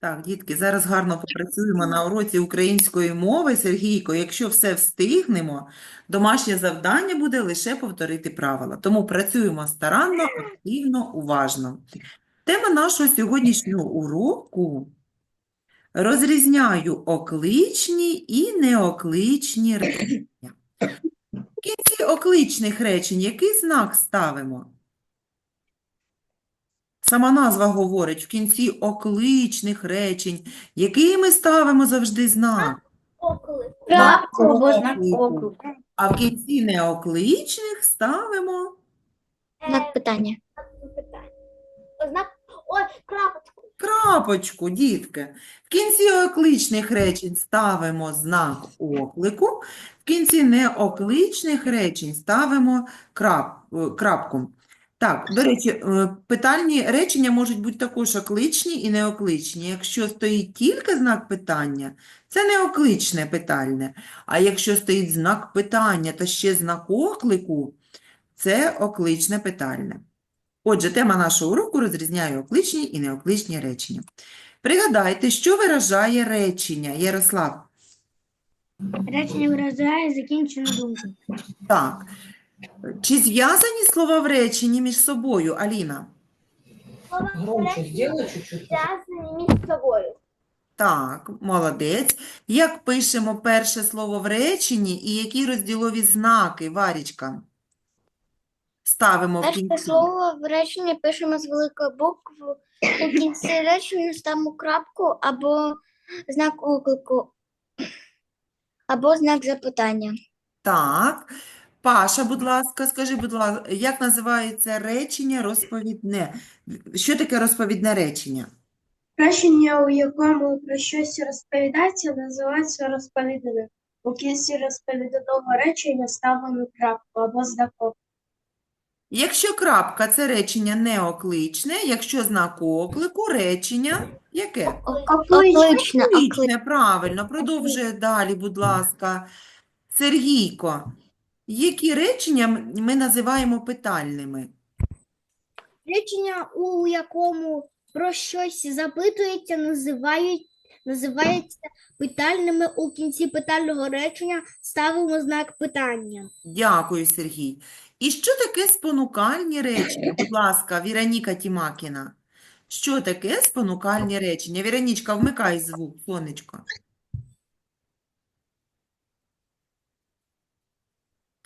Так, дітки, зараз гарно попрацюємо на уроці української мови. Сергійко, якщо все встигнемо, домашнє завдання буде лише повторити правила. Тому працюємо старанно, активно, уважно. Тема нашого сьогоднішнього уроку – розрізняю окличні і неокличні речення. В кінці окличних речень який знак ставимо? Сама назва говорить, в кінці окличних речень, який ми ставимо завжди знак? Або оклику. А в кінці неокличних ставимо Знак питання. Знак, ой, крапочку. крапочку, дітки. В кінці окличних речень ставимо знак оклику, в кінці неокличних речень ставимо крап, е, крапку. Так, до речі, е, питальні речення можуть бути також окличні і неокличні. Якщо стоїть тільки знак питання, це неокличне питальне. А якщо стоїть знак питання та ще знак оклику, це окличне питальне. Отже, тема нашого уроку розрізняє окличні і неокличні речення. Пригадайте, що виражає речення, Ярослав? Речення виражає закінчену думку. Так. Чи зв'язані слова в реченні між собою, Аліна? Слова Громче сделай чуть-чуть. зв'язані між собою. Так, молодець. Як пишемо перше слово в реченні і які розділові знаки, Варічка? Ставимо в Перше кінці. слово в реченні пишемо з великої букви. У кінці речення ставимо крапку або знак оклику, або знак запитання. Так. Паша, будь ласка, скажи, будь ласка, як називається речення розповідне? Що таке розповідне речення? Речення, у якому про щось розповідається, називається розповідним. У кінці розповіданого речення ставимо крапку або знак оклику. Якщо крапка – це речення неокличне, якщо знак оклику – речення яке? Окличне, правильно. Продовжує далі, будь ласка. Сергійко, які речення ми називаємо питальними? Речення, у якому про щось запитується, називають, називається питальними. У кінці питального речення ставимо знак питання. Дякую, Сергій. І що таке спонукальні речення? Будь ласка, Віроніка Тімакіна. Що таке спонукальні речення? Віронічка, вмикай звук, сонечко.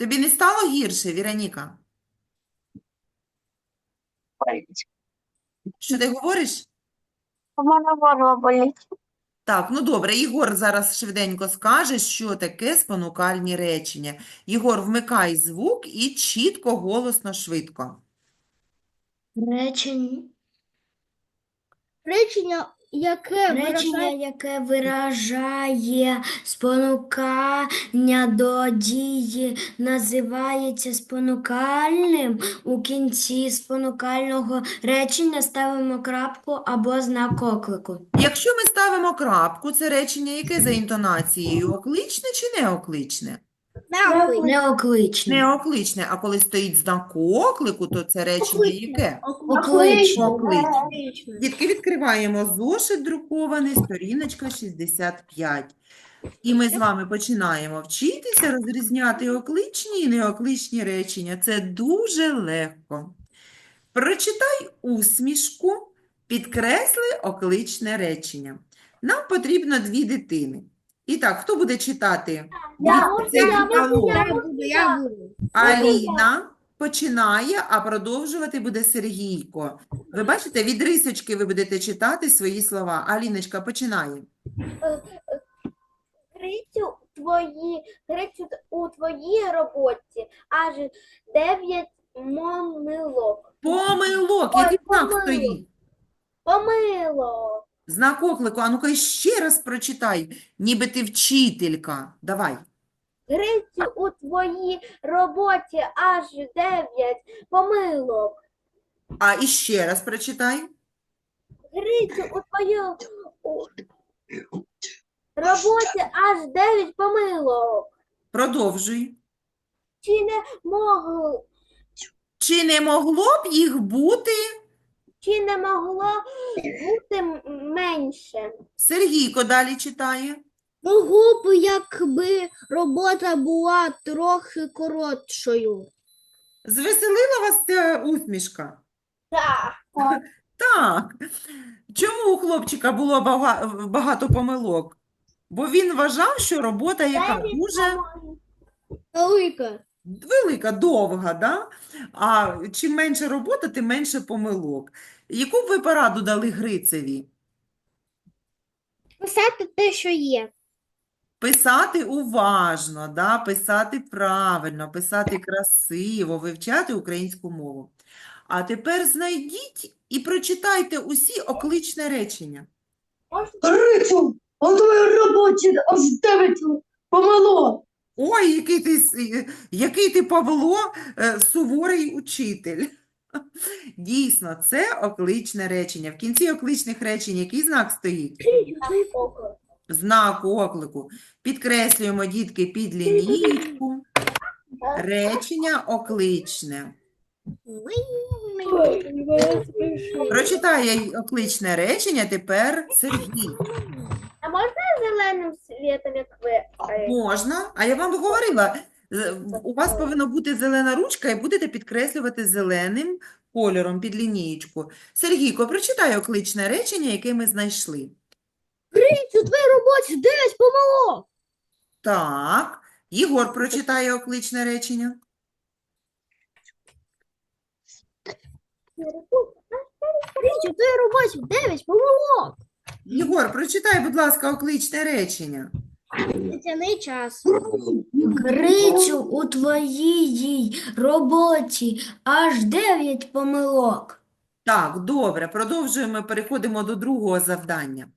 Тобі не стало гірше, Віроніка? Що ти говориш? У мене горло болить. Так, ну добре, Ігор зараз швиденько скаже, що таке спонукальні речення. Ігор, вмикай звук і чітко, голосно, швидко. Речення, Речення, яке речення, виражає яке виражає спонукання до дії, називається спонукальним. У кінці спонукального речення ставимо крапку або знак оклику. Якщо ми ставимо крапку, це речення яке за інтонацією? Окличне чи неокличне? нахуй. Неокличне. Неокличне, а коли стоїть знак оклику, то це речення яке? Окличне. Окличне. Дітки, відкриваємо зошит друкований, сторіночка 65. І ми з вами починаємо вчитися розрізняти окличні і неокличні речення. Це дуже легко. Прочитай усмішку, підкресли окличне речення. Нам потрібно дві дитини. І так, хто буде читати? Дітки, це діалог. Я буду, я буду. Аліна починає, а продовжувати буде Сергійко. Ви бачите, від рисочки ви будете читати свої слова. Аліночка починає. Грицю, твої, Грицю, у твоїй роботі аж дев'ять помилок. Помилок. Ой, Який знак помилок. стоїть? Помилок. Знак оклику. А ну-ка ще раз прочитай, ніби ти вчителька. Давай. Грицю, у твоїй роботі аж дев'ять помилок. А іще раз прочитай. Грицю, у твоїй роботі аж дев'ять помилок. Продовжуй. Чи не мог... Чи не могло б їх бути? Чи не могло бути менше? Сергійко далі читає. Могло б, якби робота була трохи коротшою. Звеселила вас ця усмішка? Так. Так. Чому у хлопчика було бага- багато помилок? Бо він вважав, що робота яка дуже Велика. Велика, довга, да? А чим менше робота, тим менше помилок. Яку б ви пораду дали Грицеві? Писати те, що є. Писати уважно, да? Писати правильно, писати красиво, вивчати українську мову. А тепер знайдіть і прочитайте усі окличне речення. Грицю, у твоїй роботі аж дев'ять помилок. Ой, який ти, який ти Павло, е, суворий учитель. Дійсно, це окличне речення. В кінці окличних речень який знак стоїть? Знак оклику. Підкреслюємо, дітки, під лінійку. Речення окличне. Прочитає окличне речення тепер Сергій. А можна зеленим світом, як ви? Можна, а я вам говорила, з- у вас повинна бути зелена ручка і будете підкреслювати зеленим кольором під лінієчку. Сергійко, прочитай окличне речення, яке ми знайшли. У твоїй роботі 9 помилок. Так, Єгор прочитає окличне речення. У твоїй роботі 9 помилок. Єгор, прочитай, будь ласка, окличне речення. Тяний час. Грицю, у твоїй роботі аж дев'ять помилок. Так, добре, продовжуємо, переходимо до другого завдання.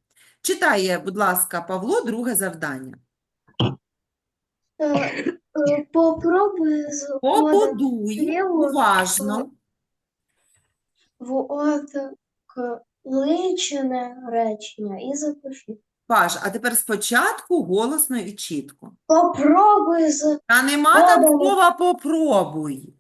Читає, будь ласка, Павло, друге завдання. Е, е, Попробуй з Побудуй уважно. в окличне речення і запиши. Паш, а тепер спочатку голосно і чітко. Попробуй з Та нема там слова попробуй.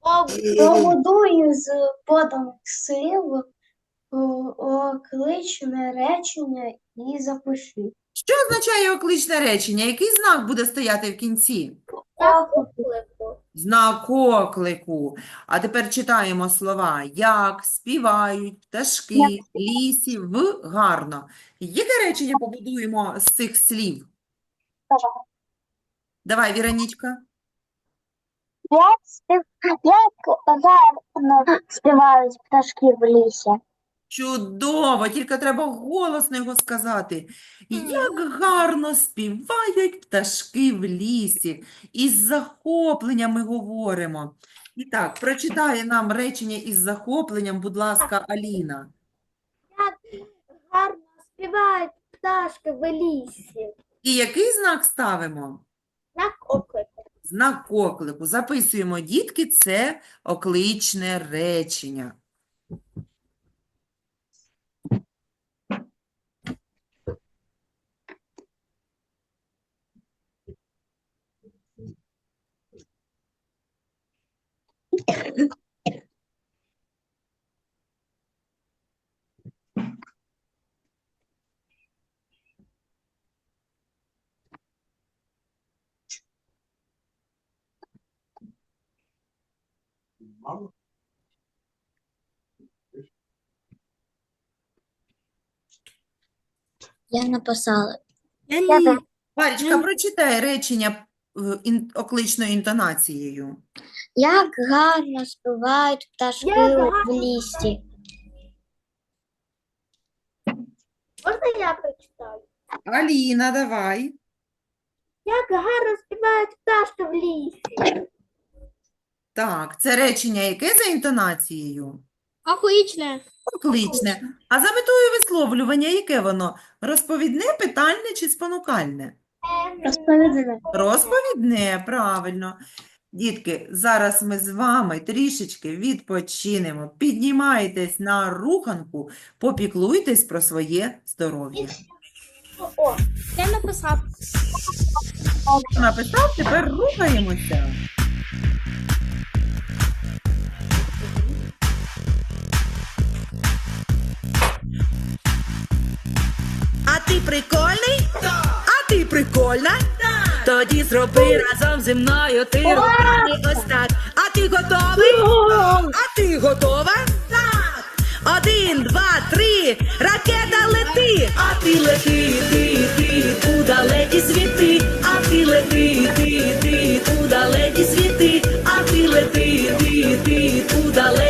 побудуй з поданих слів е, окличне речення і запиши. Що означає окличне речення? Який знак буде стояти в кінці? Знак оклику. А тепер читаємо слова як, співають, пташки, лісі, в, гарно. Яке речення побудуємо з цих слів? Давай, Віронічка. Як, спів... Як гарно співають пташки в лісі. Чудово, тільки треба голосно його сказати. Як гарно співають пташки в лісі. Із захопленням ми говоримо. І так, прочитає нам речення із захопленням, будь ласка, Аліна. Гарно співають пташки в лісі. І який знак ставимо? На оклику. Знак оклику. Записуємо, дітки, це окличне речення. Я написала. Я Я ні. Варічка, прочитай речення е, ін- окличною інтонацією. Як гарно співають пташки Як в лісі. Можна я прочитаю? Аліна, давай. Як гарно співають пташки в лісі. Так, це речення яке за інтонацією? Окличне. Окличне. А за метою висловлювання яке воно? Розповідне, питальне чи спонукальне? Розповідне. Розповідне, правильно. Дітки, зараз ми з вами трішечки відпочинемо. Піднімайтесь на руханку, попіклуйтесь про своє здоров'я. О, Я написав. Написав, тепер рухаємося. Ти прикольний? А ти прикольна? Тоді зроби разом зі мною ти руками ось так. А ти готовий? А ти готова? Так. Один, два, три, ракета лети. А ти лети, ти, ти, у далекі світи. А ти лети, ти, ти, у далекі світи. А ти лети, ти, ти, у далекі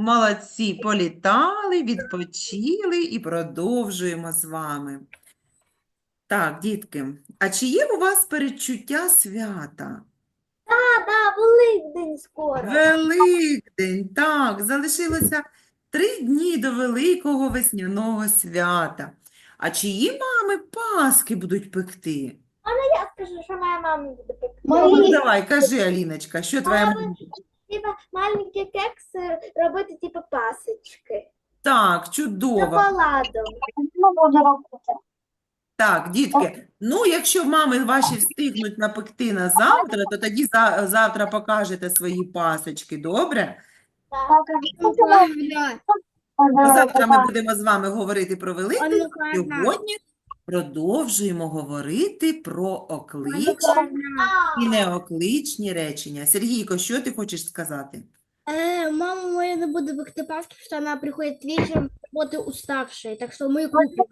Молодці, політали, відпочили і продовжуємо з вами. Так, дітки, а чи є у вас передчуття свята? А, да, Великдень скоро. Великдень, так, залишилося три дні до великого весняного свята. А чиї мами Паски будуть пекти? Я скажу, що моя мама буде пекти. Ну, давай, кажи, Аліночка, що твоя мама? Типа маленькі кекси робити, типу пасочки. Так, чудово. Шоколадом. Так, дітки, ну якщо мами ваші встигнуть напекти на завтра, то тоді за- завтра покажете свої пасочки, добре? Завтра ми будемо з вами говорити про Великдень. Сьогодні продовжуємо говорити про окличні і неокличні речення. Сергійко, що ти хочеш сказати? Э, мама моя не будет пекти паски, что она приходит вечером с работы уставшая, так что мы купим.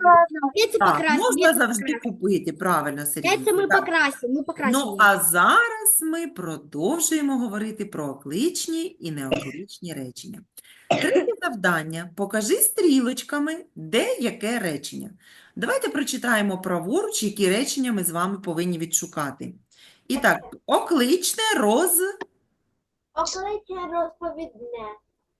Яйца Так, покрасим, можна яйца завжди покрасим. купити, правильно, Яйца Сергійко. мы так. покрасим, мы покрасим. Ну, а зараз ми продовжуємо говорити про окличні і неокличні речення. Третє завдання. Покажи стрілочками, де яке речення. Давайте прочитаємо праворуч, які речення ми з вами повинні відшукати. І так, окличне роз, Окличне розповідне.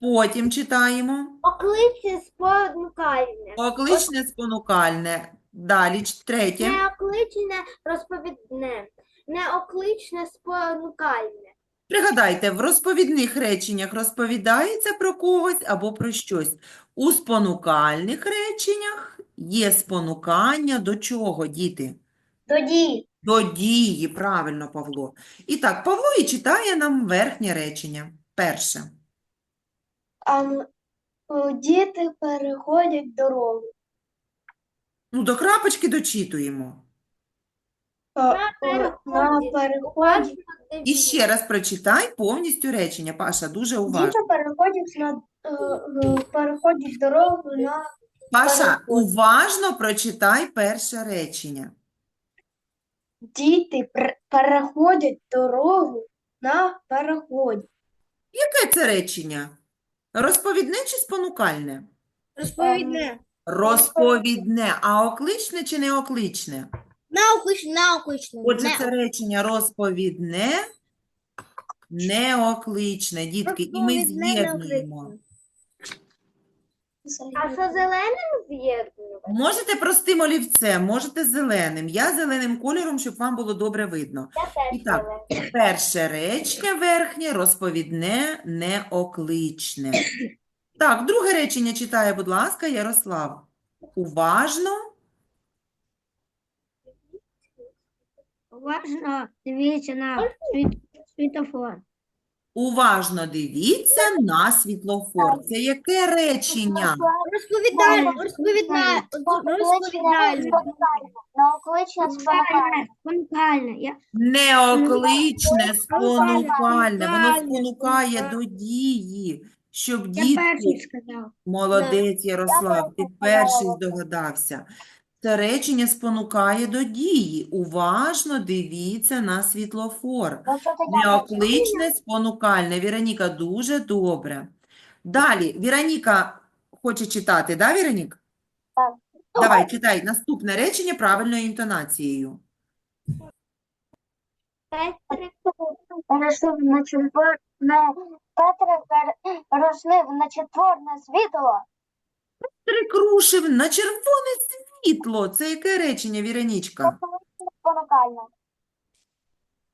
потім читаємо. Окличне спонукальне. Окличне спонукальне. Далі третє. Неокличне розповідне. Неокличне спонукальне. Пригадайте, в розповідних реченнях розповідається про когось або про щось. У спонукальних реченнях є спонукання до чого, діти? Тоді До дії, правильно, Павло. І так, Павло і читає нам верхнє речення. Перше. ам, діти переходять дорогу. Ну, до крапочки дочитуємо. На о, На переході. переході І ще раз прочитай повністю речення. Паша, дуже уважно. діти переходять на е, е, переходять дорогу на Паша, уважно прочитай перше речення. діти пер- переходять дорогу на переході. Яке це речення? Розповідне чи спонукальне? Розповідне. Розповідне, а окличне чи неокличне? Наукочне, наукочне. Отже, це речення розповідне, неокличне, дітки, і ми Розповідне, з'єднуємо. неокличне. А що зеленим з'єднувати? Можете простим олівцем, можете зеленим. Я зеленим кольором, щоб вам було добре видно. Я І так, перше речення верхнє, розповідне, неокличне. Так, друге речення читає, будь ласка, Ярослав. Уважно. Уважно дивіться на світ- світофор. Уважно дивіться на світлофор. Це яке речення? Наукличне Спонукальне. Спонукальне. Неокличне, спонукальне. Воно спонукає до дії, щоб я перший сказав. Молодець, Ярослав, ти перший здогадався. Це речення спонукає до дії. Уважно дивіться на світлофор. Неокличне, спонукальне. Віроніка, дуже добре. Далі, Віроніка хоче читати, да, Віронік? Так. Давай, читай наступне речення правильною інтонацією. Петрик рушив на червоне Петрик рушив на світло. Прикрушив на червоне світло. Це яке речення, Віронічка? Спонукально.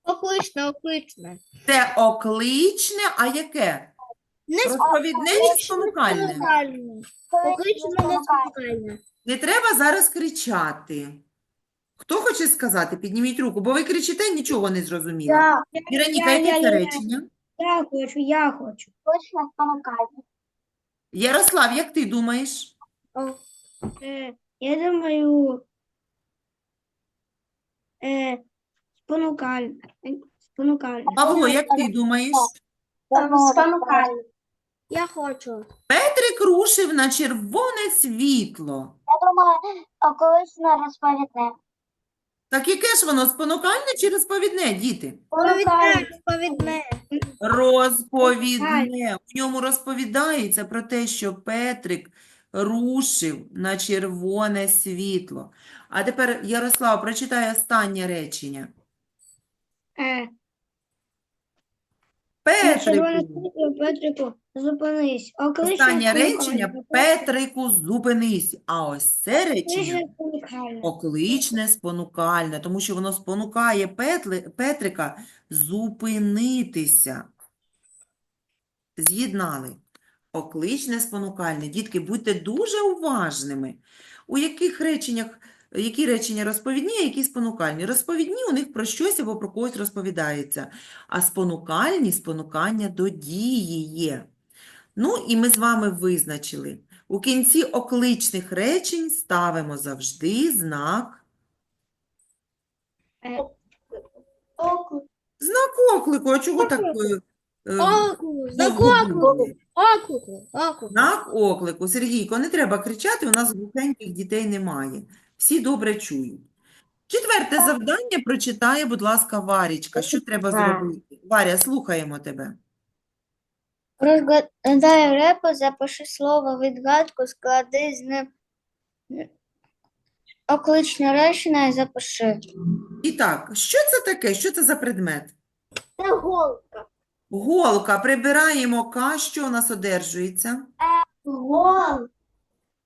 Окличне, окличне. Це окличне, а яке? Не Розповідне чи спонукальне? спонукальне. Окличне, не спонукальне. Не треба зараз кричати. Хто хоче сказати? Підніміть руку, бо ви кричите, нічого не зрозуміло. Віроніка, я- яке я- це я- речення? Я хочу, я хочу. Точно спонукально. Ярослав, як ти думаєш? Е, я думаю, е, спонукальне. Спонукальне. Павло, як ти думаєш? Спонукально. Я хочу. Петрик рушив на червоне світло. Я думаю, околичне розповідне. Так яке ж воно, спонукальне чи розповідне, діти? Розповідне, розповідне. Розповідне. В ньому розповідається про те, що Петрик рушив на червоне світло. А тепер, Ярослав, прочитай останнє речення. Е, Петрику. Петрику, зупинись. Околичне Останнє спонукальне. речення Петрику, зупинись. А ось це речення окличне, спонукальне, тому що воно спонукає Петли, Петрика зупинитися. З'єднали. Окличне, спонукальне. Дітки, будьте дуже уважними. У яких реченнях, які речення розповідні, а які спонукальні? Розповідні у них про щось або про когось розповідається, а спонукальні – спонукання до дії є. Ну, і ми з вами визначили. У кінці окличних речень ставимо завжди знак. Знак оклику. А чого так е, е, знак оклику? Оклику, оклику. Знак оклику. Сергійко, не треба кричати, у нас глухеньких дітей немає. Всі добре чують. Четверте завдання прочитає, будь ласка, Варічка. Що треба зробити? Варя, слухаємо тебе. Розгадай репу, запиши слово відгадку, склади з ним окличне речення і запиши. І так, що це таке? Що це за предмет? Це голка. Голка. Прибираємо К. Що у нас одержується? Гол.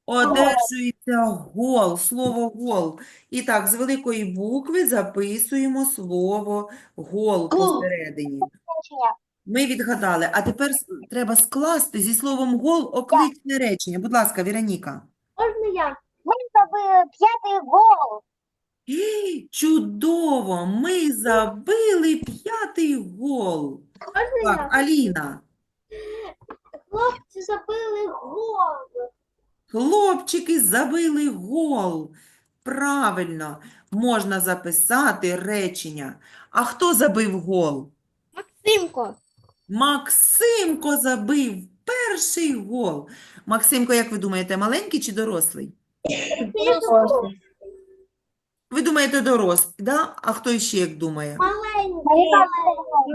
Одержується гол, слово гол. І так, з великої букви записуємо слово гол посередині. Ми відгадали. А тепер треба скласти зі словом гол окличне речення. Будь ласка, Віроніка. Можна я? Ми забили п'ятий гол. Ей, Чудово! Ми забили п'ятий гол. Можна Так, Аліна. Хлопці забили гол. Хлопчики забили гол. Правильно, можна записати речення. А хто забив гол? Максимко. Максимко забив перший гол. Максимко, як ви думаєте, маленький чи дорослий? Ви думаєте, дорослий, да? А хто ще як думає?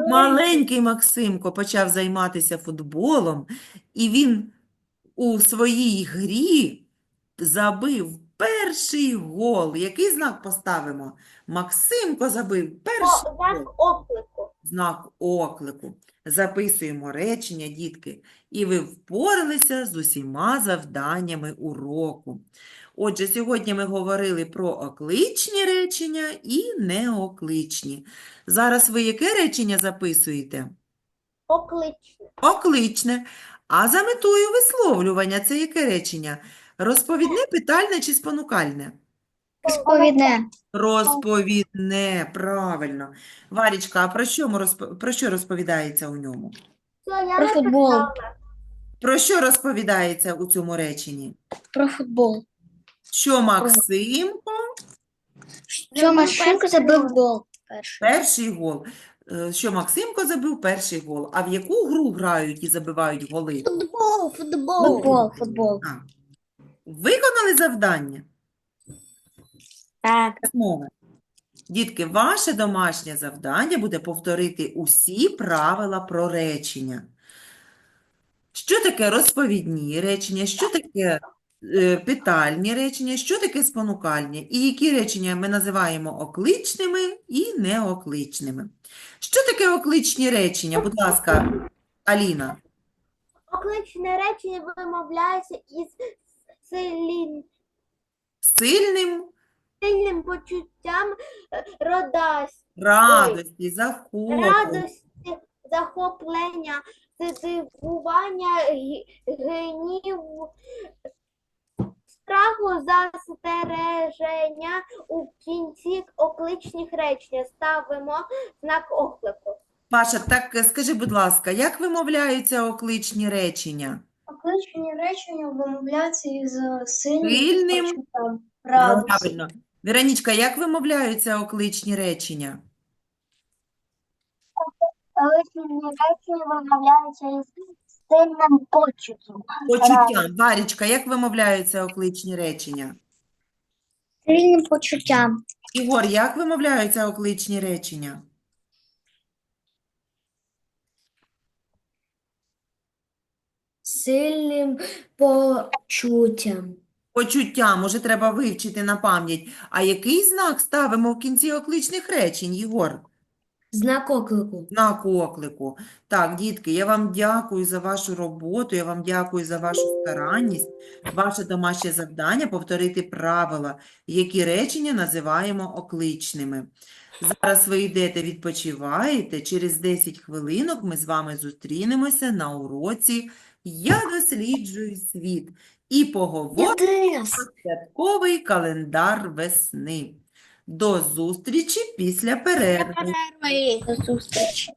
Маленький Максимко почав займатися футболом, і він у своїй грі забив перший гол. Який знак поставимо? Максимко забив перший гол. Знак оклику. знак оклику. Записуємо речення, дітки, і ви впоралися з усіма завданнями уроку. Отже, сьогодні ми говорили про окличні речення і неокличні. Зараз ви яке речення записуєте? Окличне. Окличне. А за метою висловлювання це яке речення? Розповідне, питальне чи спонукальне? Розповідне. Розповідне, правильно. Варічка, а про що, ми розп- про що розповідається у ньому? Про футбол. Про що розповідається у цьому реченні? Про футбол. Що Максимко Що Машинко забив гол перший. перший гол. Е, Що Максимко забив перший гол. А в яку гру грають і забивають голи? Футбол, футбол. Футбол, футбол. Виконали завдання? Так. Основи. Дітки, ваше домашнє завдання буде повторити усі правила про речення. Що таке розповідні речення, що таке е, питальні речення, що таке спонукальні, і які речення ми називаємо окличними і неокличними. Що таке окличні речення? Будь ласка, Аліна. Окличне речення вимовляється із сильним, Сильним сильним почуттям е, родасть, радості, захоплення. радості, захоплення, здивування, гніву, страху, застереження у кінці окличних речень ставимо знак оклику. Паша, так скажи, будь ласка, як вимовляються окличні речення? Окличні речення вимовляються із сильним Сильним. радості. Правильно. Веронічка, як вимовляються окличні речення? Окличні речення вимовляються із сильним почуттям. Почуттям. Варічка, як вимовляються окличні речення? Сильним почуттям. Ігор, як вимовляються окличні речення? Сильним почуттям. Почуття, може, треба вивчити на пам'ять. А який знак ставимо в кінці окличних речень, Єгор? Знак оклику. Знак оклику. Так, дітки, я вам дякую за вашу роботу, я вам дякую за вашу старанність. Ваше домашнє завдання – повторити правила, які речення називаємо окличними. Зараз ви йдете, відпочиваєте. Через 10 хвилинок ми з вами зустрінемося на уроці «Я досліджую світ» і поговоримо про святковий календар весни. До зустрічі після перерви. До зустрічі.